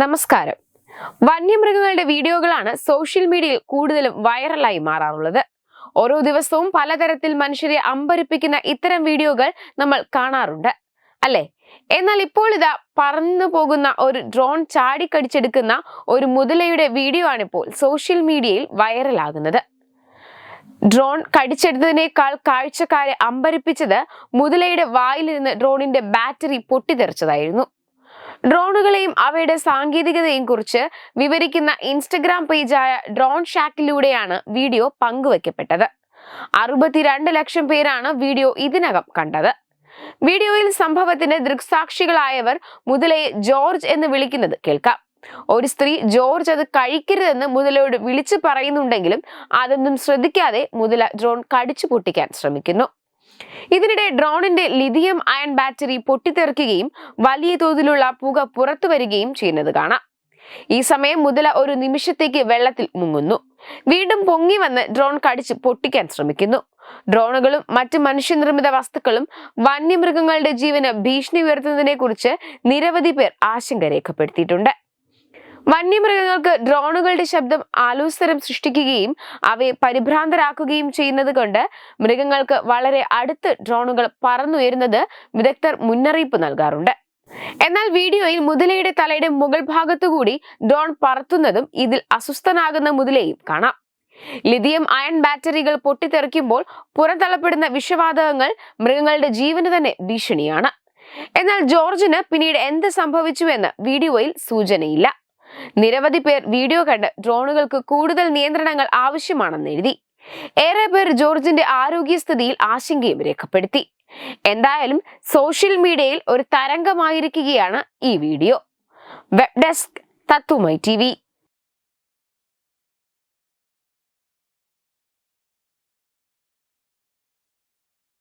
നമസ്കാരം. വന്യമൃഗങ്ങളുടെ വീഡിയോകളാണ് സോഷ്യൽ മീഡിയയിൽ കൂടുതലും വൈറലായി മാറാറുള്ളത്. ഓരോ ദിവസവും പലതരത്തിൽ മനുഷ്യരെ അമ്പരിപ്പിക്കുന്ന ഇത്തരം വീഡിയോകൾ നമ്മൾ കാണാറുണ്ട് അല്ലെ? എന്നാൽ ഇപ്പോൾ ഇതാ പറന്നു പോകുന്ന ഒരു ഡ്രോൺ ചാടിക്കടിച്ചെടുക്കുന്ന ഒരു മുതലയുടെ വീഡിയോ ആണിപ്പോൾ സോഷ്യൽ മീഡിയയിൽ വൈറലാകുന്നത്. ഡ്രോൺ കടിച്ചെടുത്തതിനേക്കാൾ കാഴ്ചക്കാരെ അമ്പരിപ്പിച്ചത് മുതലയുടെ വായിലിരുന്ന് ഡ്രോണിന്റെ ബാറ്ററി പൊട്ടിത്തെറിച്ചതായിരുന്നു. ഡ്രോണുകളെയും അവയുടെ സാങ്കേതികതയും കുറിച്ച് വിവരിക്കുന്ന ഇൻസ്റ്റഗ്രാം പേജായ ഡ്രോൺ ഷാക്കിലൂടെയാണ് വീഡിയോ പങ്കുവയ്ക്കപ്പെട്ടത് അറുപത്തിരണ്ട് ലക്ഷം പേരാണ് വീഡിയോ ഇതിനകം കണ്ടത്. വീഡിയോയിൽ സംഭവത്തിന്റെ ദൃക്സാക്ഷികളായവർ മുതലയെ ജോർജ് എന്ന് വിളിക്കുന്നത് കേൾക്കാം. ഒരു സ്ത്രീ ജോർജ് അത് കഴിക്കരുതെന്ന് മുതലയോട് വിളിച്ചു പറയുന്നുണ്ടെങ്കിലും അതൊന്നും ശ്രദ്ധിക്കാതെ മുതല ഡ്രോൺ കടിച്ചു പൊട്ടിക്കാൻ ശ്രമിക്കുന്നു. ഇതിനിടെ ഡ്രോണിന്റെ ലിഥിയം അയൺ ബാറ്ററി പൊട്ടിത്തെറിക്കുകയും വലിയ തോതിലുള്ള പുക പുറത്തു വരികയും ചെയ്യുന്നത് കാണാം. ഈ സമയം മുതല ഒരു നിമിഷത്തേക്ക് വെള്ളത്തിൽ മുങ്ങുന്നു. വീണ്ടും പൊങ്ങി വന്ന് ഡ്രോൺ കടിച്ച് പൊട്ടിക്കാൻ ശ്രമിക്കുന്നു. ഡ്രോണുകളും മറ്റ് മനുഷ്യനിർമ്മിത വസ്തുക്കളും വന്യമൃഗങ്ങളുടെ ജീവന് ഭീഷണി ഉയർത്തുന്നതിനെ കുറിച്ച് നിരവധി പേർ ആശങ്ക രേഖപ്പെടുത്തിയിട്ടുണ്ട്. വന്യമൃഗങ്ങൾക്ക് ഡ്രോണുകളുടെ ശബ്ദം ആലോസരം സൃഷ്ടിക്കുകയും അവയെ പരിഭ്രാന്തരാക്കുകയും ചെയ്യുന്നത് കൊണ്ട് മൃഗങ്ങൾക്ക് വളരെ അടുത്ത് ഡ്രോണുകൾ പറന്നുയരുന്നത് വിദഗ്ധർ മുന്നറിയിപ്പ് നൽകാറുണ്ട്. എന്നാൽ വീഡിയോയിൽ മുതലയുടെ തലയുടെ മുകൾ ഭാഗത്തുകൂടി ഡ്രോൺ പറത്തുന്നതും ഇതിൽ അസ്വസ്ഥനാകുന്ന മുതലയും കാണാം. ലിഥിയം അയൺ ബാറ്ററികൾ പൊട്ടിത്തെറിക്കുമ്പോൾ പുറന്തള്ളപ്പെടുന്ന വിഷവാതകങ്ങൾ മൃഗങ്ങളുടെ ജീവന് തന്നെ ഭീഷണിയാണ്. എന്നാൽ ജോർജിന് പിന്നീട് എന്ത് സംഭവിച്ചുവെന്ന് വീഡിയോയിൽ സൂചനയില്ല. നിരവധി പേർ വീഡിയോ കണ്ട് ഡ്രോണുകൾക്ക് കൂടുതൽ നിയന്ത്രണങ്ങൾ ആവശ്യമാണെന്ന് എഴുതി. ഏറെ പേർ ജോർജിന്റെ ആരോഗ്യസ്ഥിതിയിൽ ആശങ്കയും രേഖപ്പെടുത്തി. എന്തായാലും സോഷ്യൽ മീഡിയയിൽ ഒരു തരംഗമായിരിക്കുകയാണ് ഈ വീഡിയോ. വെബ് ഡെസ്ക് തത്തുമൈ ടി